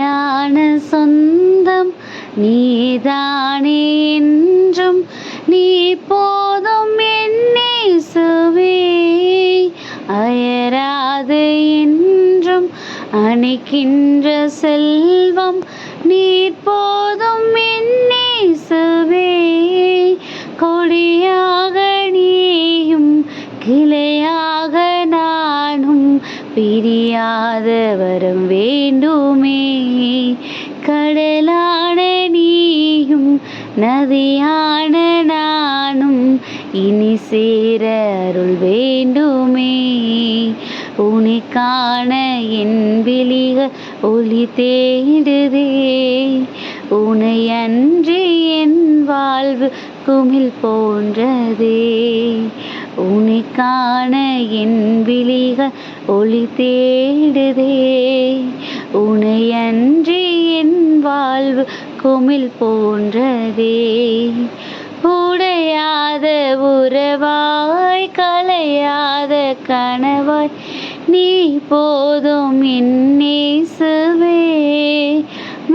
ஞான சொந்தம் நீதானே என்றும் நீ போதும் என்னேசுவே அயராது என்றும் அணைக்கின்ற செல்வம் நீர் போதும் என்னேசுவே கொடியாக பிரியாத வரம் வேண்டுமே. கடலான நீயும் நதியான நானும் இனி சேர அருள் வேண்டுமே. உன்னை என் விழிகள் ஒளி தேடுதே. உனை அன்றி என் வாழ்வு குமிழ் போன்றதே. உன்னை என் விழிகள் ஒளி தேடுதே. உனையன்றி என் வாழ்வு குமிழ் போன்றதே. உடையாத உறவாய் கலையாத கனவாய் நீ போதும் என்னேசுவே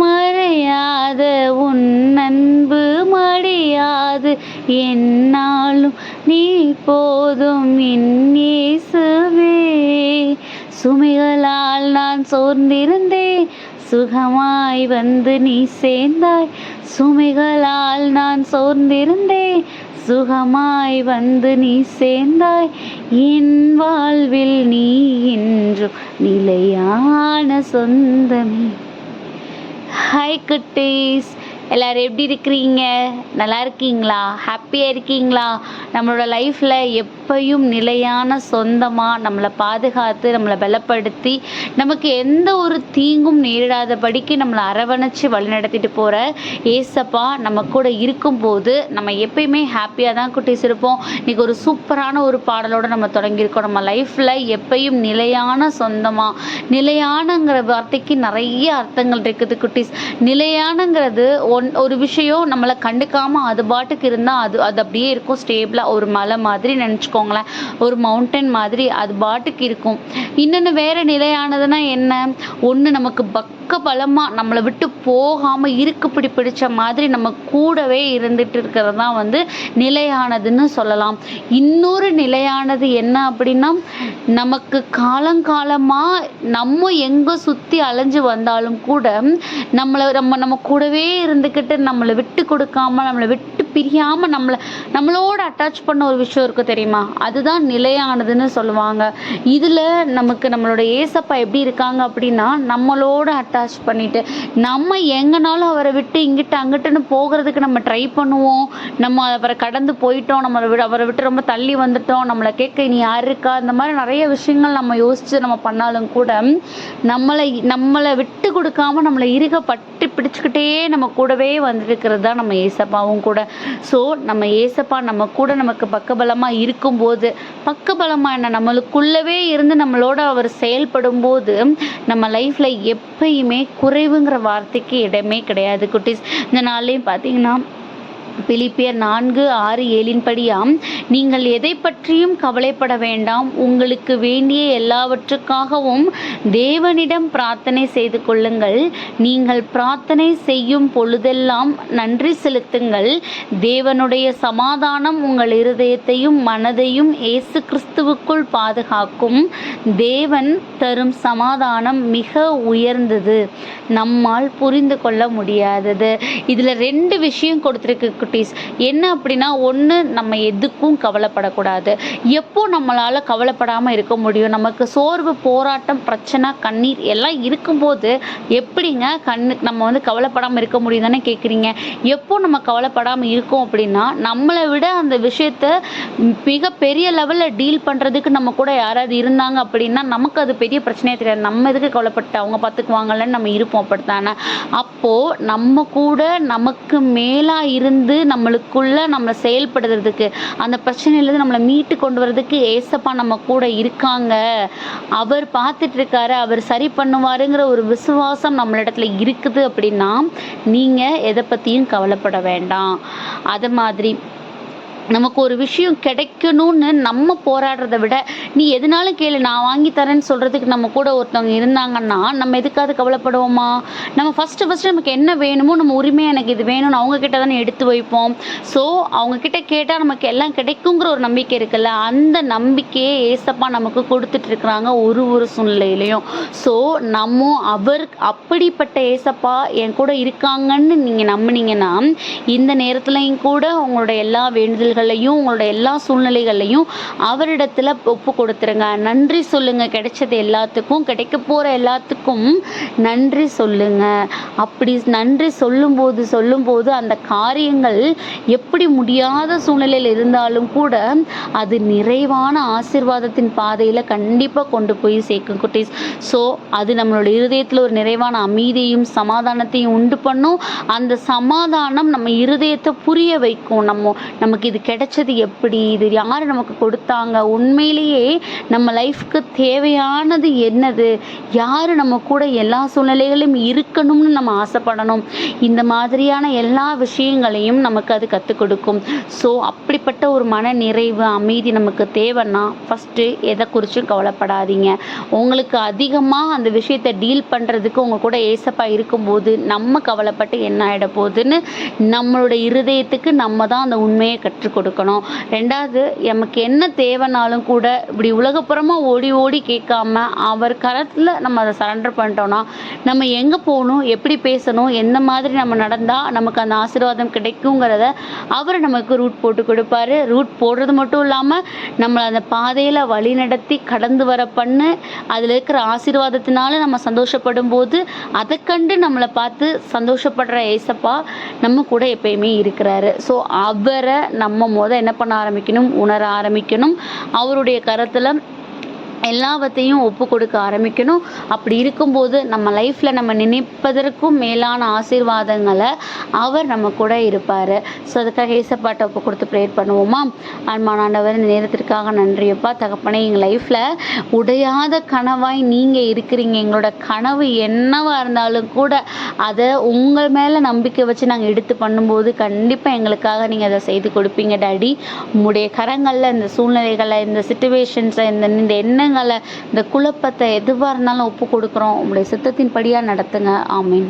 மறையாத உன் அன்பு மடியாது என்னாலும் நீ போதும் என்னேசுவே சுமைகளால் நான் சோர்ந்திருந்தேன். சுகமாய் வந்து நீ சேர்ந்தாய். சுமைகளால் நான் சோர்ந்திருந்தேன். சுகமாய் வந்து நீ சேர்ந்தாய். என் வாழ்வில் நீ என்றும் நிலையான சொந்தமே. ஹை குட்டீஸ் எல்லோரும் எப்படி இருக்கிறீங்க? நல்லா இருக்கீங்களா? ஹாப்பியாக இருக்கீங்களா? நம்மளோட லைஃப்பில் எப்பயும் நிலையான சொந்தமாக நம்மளை பாதுகாத்து நம்மளை பலப்படுத்தி நமக்கு எந்த ஒரு தீங்கும் நேரிடாதபடிக்கு நம்மளை அரவணைச்சு வழிநடத்திட்டு போகிற ஏசப்பா நம்ம கூட இருக்கும்போது நம்ம எப்பயுமே ஹாப்பியாக தான் குட்டீஸ் இருப்போம். இன்றைக்கி ஒரு சூப்பரான ஒரு பாடலோடு நம்ம தொடங்கியிருக்கோம். நம்ம லைஃப்பில் எப்பயும் நிலையான சொந்தமாக நிலையானங்கிற வார்த்தைக்கு நிறைய அர்த்தங்கள் இருக்குது குட்டீஸ். நிலையானங்கிறது ஒன் ஒரு விஷயம் நம்மளை கண்டுக்காமல் அது பாட்டுக்கு இருந்தால் அது அது அப்படியே இருக்கும். ஸ்டேபிளாக ஒரு மலை மாதிரி நினச்சிக்கோங்களேன். ஒரு மவுண்டன் மாதிரி அது பாட்டுக்கு இருக்கும். இன்னொன்று வேறு நிலையானதுன்னா என்ன? ஒன்று நமக்கு பக் பக்க பலமாக நம்மளை விட்டு போகாமல் இருக்குப்பிடி பிடிச்ச மாதிரி நம்ம கூடவே இருந்துட்டு இருக்கிறது தான் வந்து நிலையானதுன்னு சொல்லலாம். இன்னொரு நிலையானது என்ன அப்படின்னா நமக்கு காலங்காலமாக நம்ம எங்கே சுற்றி அலைஞ்சு வந்தாலும் கூட நம்மளை நம்ம நம்ம கூடவே இருந்துக்கிட்டு நம்மளை விட்டு கொடுக்காம நம்மளை விட்டு பிரியாமல் நம்மளை நம்மளோட அட்டாச் பண்ண ஒரு விஷயம் இருக்குது தெரியுமா? அதுதான் நிலையானதுன்னு சொல்லுவாங்க. இதில் நமக்கு நம்மளோட ஏசப்பா எப்படி இருக்காங்க அப்படின்னா நம்மளோட அட்டாச் பண்ணிட்டு நம்ம எங்கனாலும் அவரை விட்டு இங்கிட்டு அங்கிட்டுன்னு போகிறதுக்கு நம்ம ட்ரை பண்ணுவோம். நம்ம அவரை கடந்து போயிட்டோம். நம்மளை விட அவரை விட்டு ரொம்ப தள்ளி வந்துட்டோம். நம்மளை கேட்க நீ யார் இருக்கா? இந்த மாதிரி நிறைய விஷயங்கள் நம்ம யோசித்து நம்ம பண்ணாலும் கூட நம்மளை நம்மளை விட்டு கொடுக்காம நம்மளை இருக பட்டு பிடிச்சிக்கிட்டே நம்ம கூடவே வந்துருக்கிறது தான் நம்ம ஏசப்பாவும் கூட. ஸோ நம்ம ஏசப்பா நம்ம கூட நமக்கு பக்கபலமாக இருக்கும்போது பக்கபலமாக என்ன? நம்மளுக்குள்ளவே இருந்து நம்மளோட அவர் செயல்படும் போது நம்ம லைஃப்பில் எப்பயுமே குறைவுங்கிற வார்த்தைக்கு இடமே கிடையாது குட்டீஸ். இந்த நாள்லேயும் பார்த்தீங்கன்னா பிலிப்பியர் நான்கு ஆறு ஏழின்படியாம் நீங்கள் எதை பற்றியும் கவலைப்பட வேண்டாம். உங்களுக்கு வேண்டிய எல்லாவற்றுக்காகவும் தேவனிடம் பிரார்த்தனை செய்து கொள்ளுங்கள். நீங்கள் பிரார்த்தனை செய்யும் பொழுதெல்லாம் நன்றி செலுத்துங்கள். தேவனுடைய சமாதானம் உங்கள் இருதயத்தையும் மனதையும் இயேசு கிறிஸ்துவுக்குள் பாதுகாக்கும். தேவன் தரும் சமாதானம் மிக உயர்ந்தது. நம்மால் புரிந்து கொள்ள முடியாதது. இதில் ரெண்டு விஷயம் கொடுத்துருக்கு குட்டீஸ். என்ன அப்படின்னா ஒன்று நம்ம எதுக்கும் கவலைப்படக்கூடாது. எப்போ நம்மளால் கவலைப்படாமல் இருக்க முடியும்? நமக்கு சோர்வு போராட்டம் பிரச்சனை கண்ணீர் எல்லாம் இருக்கும்போது எப்படிங்க கண்ணு நம்ம வந்து கவலைப்படாமல் இருக்க முடியும் தானே கேட்குறீங்க எப்போ நம்ம கவலைப்படாமல் இருக்கோம் அப்படின்னா நம்மளை விட அந்த விஷயத்த மிக பெரிய லெவலில் டீல் பண்ணுறதுக்கு நம்ம கூட யாராவது இருந்தாங்க அப்படின்னா நமக்கு அது பெரிய பிரச்சனையே தெரியாது. நம்ம எதுக்கு கவலைப்பட்டு அவங்க பார்த்துக்குவாங்கல்லன்னு நம்ம இருப்போம் அப்படித்தானே? அப்போது நம்ம கூட நமக்கு மேலாக இருந்து நம்மளுக்குள்ள நம்மளை செயல்படுறதுக்கு அந்த பிரச்சனையிலேருந்து நம்மளை மீட்டு கொண்டு வர்றதுக்கு ஏசப்பா நம்ம கூட இருக்காங்க. அவர் பார்த்துட்டு இருக்காரு அவர் சரி பண்ணுவாருங்கிற ஒரு விசுவாசம் நம்மளிடத்துல இருக்குது அப்படின்னா நீங்கள் எதை பற்றியும் கவலைப்பட வேண்டாம். அது மாதிரி நமக்கு ஒரு விஷயம் கிடைக்கணும்னு நம்ம போராடுறத விட நீ எதுனாலும் கேளு நான் வாங்கி தரேன்னு சொல்கிறதுக்கு நம்ம கூட ஒருத்தவங்க இருந்தாங்கன்னா நம்ம எதுக்காவது கவலைப்படுவோமா? நம்ம ஃபஸ்ட்டு ஃபஸ்ட்டு நமக்கு என்ன வேணுமோ நம்ம உரிமையாக எனக்கு இது வேணும்னு அவங்கக்கிட்ட தானே எடுத்து வைப்போம். ஸோ அவங்கக்கிட்ட கேட்டால் நமக்கு எல்லாம் கிடைக்குங்கிற ஒரு நம்பிக்கை இருக்குல்ல அந்த நம்பிக்கையை ஏசப்பா நமக்கு கொடுத்துட்டு இருக்கிறாங்க ஒரு ஒரு சூழ்நிலையிலையும். ஸோ நம்ம அவர் அப்படிப்பட்ட ஏசப்பா என் கூட இருக்காங்கன்னு நீங்கள் நம்புனீங்கன்னா இந்த நேரத்துலையும் கூட உங்களோட எல்லா வேண்டுதல்களையும் உங்களோட எல்லா சூழ்நிலைகளையும் அவரிடத்துல ஒப்பு கொடுத்துருங்க. நன்றி சொல்லுங்க. கிடைச்சது எல்லாத்துக்கும் கிடைக்க போகிற எல்லாத்துக்கும் நன்றி சொல்லுங்க. அப்படி நன்றி சொல்லும்போது சொல்லும்போது அந்த காரியங்கள் எப்படி முடியாத சூழ்நிலையில் இருந்தாலும் கூட அது நிறைவான ஆசிர்வாதத்தின் பாதையில் கண்டிப்பாக கொண்டு போய் சேர்க்கும் குட்டீஸ். ஸோ அது நம்மளோட இருதயத்தில் ஒரு நிறைவான அமைதியையும் சமாதானத்தையும் உண்டு பண்ணும். அந்த சமாதானம் நம்ம இருதயத்தை புரிய வைக்கும். நம்ம நமக்கு இது கிடைச்சது எப்படி? இது யார் நமக்கு கொடுத்தாங்க? உண்மையிலேயே நம்ம லைஃப்க்கு தேவையானது என்னது? யார் நம்ம கூட எல்லா சூழ்நிலைகளையும் இருக்கணும்னு நம்ம ஆசைப்படணும்? இந்த மாதிரியான எல்லா விஷயங்களையும் நமக்கு அது கற்றுக் கொடுக்கும். ஸோ அப்படிப்பட்ட ஒரு மன நிறைவு அமைதி நமக்கு தேவைன்னா ஃபஸ்ட்டு எதை குறித்தும் கவலைப்படாதீங்க. உங்களுக்கு அதிகமாக அந்த விஷயத்தை டீல் பண்ணுறதுக்கு உங்கள் கூட ஏசப்பா இருக்கும்போது நம்ம கவலைப்பட்டு என்ன ஆகிட போகுதுன்னு நம்மளோட இருதயத்துக்கு நம்ம தான் அந்த உண்மையை கற்றுக் கொடுக்கணும். ரெண்டாவது நமக்கு என்ன தேவைனாலும் கூட இப்படி உலகப்புறமாக ஓடி ஓடி கேட்காம அவர் கரத்தில் நம்ம அதை சரண்டர் பண்ணிட்டோம்னா நம்ம எங்கே போகணும் எப்படி பேசணும் எந்த மாதிரி நம்ம நடந்தால் நமக்கு அந்த ஆசீர்வாதம் கிடைக்குங்கிறத அவர் நமக்கு ரூட் போட்டு கொடுப்பாரு. ரூட் போடுறது மட்டும் இல்லாமல் நம்மளை அந்த பாதையில் வழி நடத்தி கடந்து வர பண்ணு அதில் இருக்கிற ஆசீர்வாதத்தினால நம்ம சந்தோஷப்படும் போது அதை கண்டு நம்மளை பார்த்து சந்தோஷப்படுற ஏசப்பா நம்ம கூட எப்பயுமே இருக்கிறாரு. ஸோ அவரை நம்ம முத என்ன பண்ண ஆரம்பிக்கணும்? உணர ஆரம்பிக்கணும். அவருடைய கரத்தில் எல்லாவற்றையும் ஒப்பு கொடுக்க ஆரம்பிக்கணும். அப்படி இருக்கும்போது நம்ம லைஃப்பில் நம்ம நினைப்பதற்கும் மேலான ஆசீர்வாதங்களை அவர் நம்ம கூட இருப்பார். ஸோ அதுக்காக ஏசப்பாட்டை ஒப்பு கொடுத்து ப்ரேயர் பண்ணுவோமா? அன்பானவர் இந்த நேரத்திற்காக நன்றியப்பா. தகப்பனே எங்கள் லைஃப்பில் உடையாத கனவாய் நீங்கள் இருக்கிறீங்க. எங்களோட கனவு என்னவாக இருந்தாலும் கூட அதை உங்கள் மேலே நம்பிக்கை வச்சு நாங்கள் எடுத்து பண்ணும்போது கண்டிப்பாக எங்களுக்காக நீங்கள் அதை செய்து கொடுப்பீங்க டாடி. உங்களுடைய கரங்களில் இந்த சூழ்நிலைகளை இந்த சுச்சுவேஷன்ஸை இந்த இந்த எண்ணங்கள் இந்த குழப்பத்தை எதுவாக இருந்தாலும் ஒப்பு கொடுக்குறோம். உங்களுடைய சித்தத்தின் படியாக நடத்துங்க. ஆமீன்.